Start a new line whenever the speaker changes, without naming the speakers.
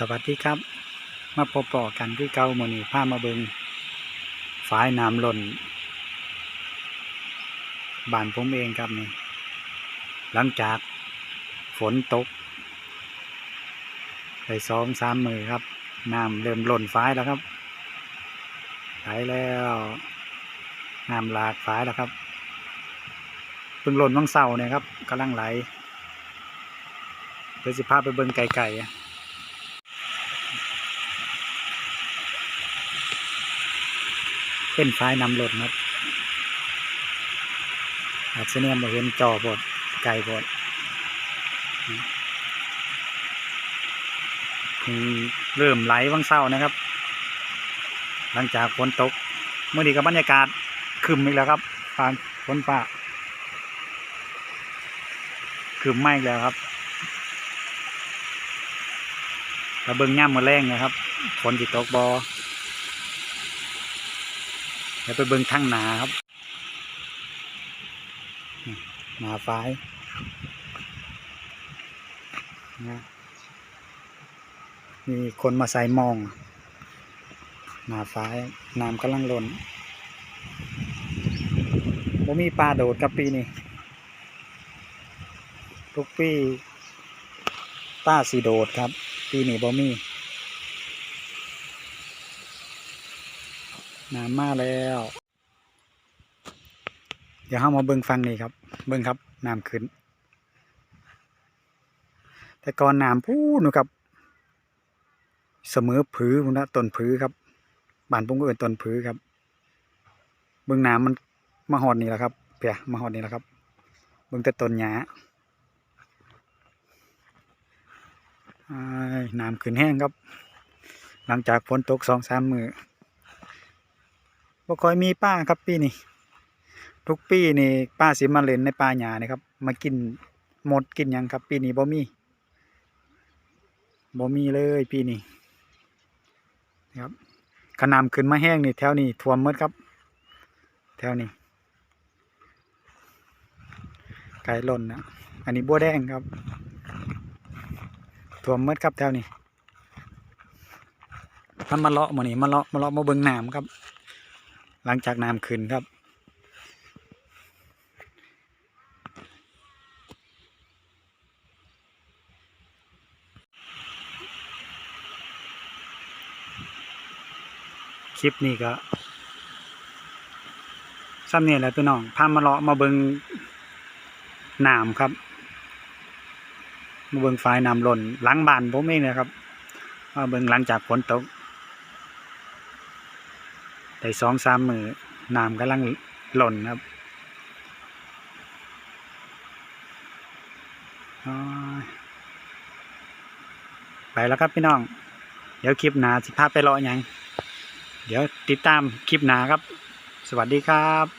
สวัสดีครับ มาพบปอกันที่เก้าโมนีพามาเบิงฝายน้ำหล่นบ้านผมเองครับนี่หลังจากฝนตกไปสองสามมือครับน้ำเริ่มหล่นฝายแล้วครับไหลแล้วน้ำหลากฝายแล้วครับเพิ่งหล่นวังเสาเนี่ยครับกำลังไหลเดี๋ยวสิพาไปเบิงไก่ๆ เป็นไฟนำรถครับอาจจะเนี่ยมาเห็นจอบดไก่บดเริ่มไหลวังเศร้านะครับ หลังจากฝนตก เมื่อนี้กับบรรยากาศคึมอีกแล้วครับฟ้าฝนฟ้าคึมไหมอีกแล้วครับระเบิงย่ำมมาแรงนะครับฝนจิตกบอ ดี๋ยวไปเบิ่งทางนาครับนาฟ้ายนะมีคนมาใส่มองนาฟ้ายน้ำกำลังล้นบ่มีปลาโดดกับปีนี้ทุกปีป้าสีโดดครับ ปีนี้บ่มี น้ำมาแล้ว เดี๋ยวเข้ามาเบิ่งฟังนี่ครับ เบิ่งครับน้ำขึ้น แต่ก่อนน้ำพูนะครับ เสมอผือพุ่นนะต้นผือครับบ้านผมก็เอิ้นต้นผือครับ เบิ่งน้ำมันมาหอดนี่แหละครับเปียมาหอดนี่แหละครับ เบิ่งแต่ต้นหญ้าอ้ายน้ำขึ้นแห้งครับ หลังจากฝนตกสองสามมือ บ่ค่อยมีป้าครับปีนี้ทุกปีนี่ป้าสิมาเล่นในป่าหญ้านี่ครับ มากินหมดกินหยังครับ ปีนี้บ่มีบ่มีเลยปีนี้นะครับขนามขึ้นมาแห้งนี่แถวนี้ท่วมมดครับ แถวนี้ไก่ล่นนะอันนี้บัวแดงครับท่วมมดครับแถวนี้ท่านมาเลาะหมานี่มาเลาะมาเลาะมาเบิ่งน้ำครับ หลังจากน้ำขึ้นครับ คลิปนี้ก็ซ้ำเนี่ยแหละพี่น้องพามาเลาะมาเบิงน้ำครับมาเบิงฝายน้ำหล่นหลังบ้านผมเองนะครับมาเบิงหลังจากฝนตก แต่สองสามมือน้ำกำลังหล่นครับไปแล้วครับพี่น้อง เดี๋ยวคลิปหนาสิพาไปรออย่างเดี๋ยวติดตามคลิปหนาครับ สวัสดีครับ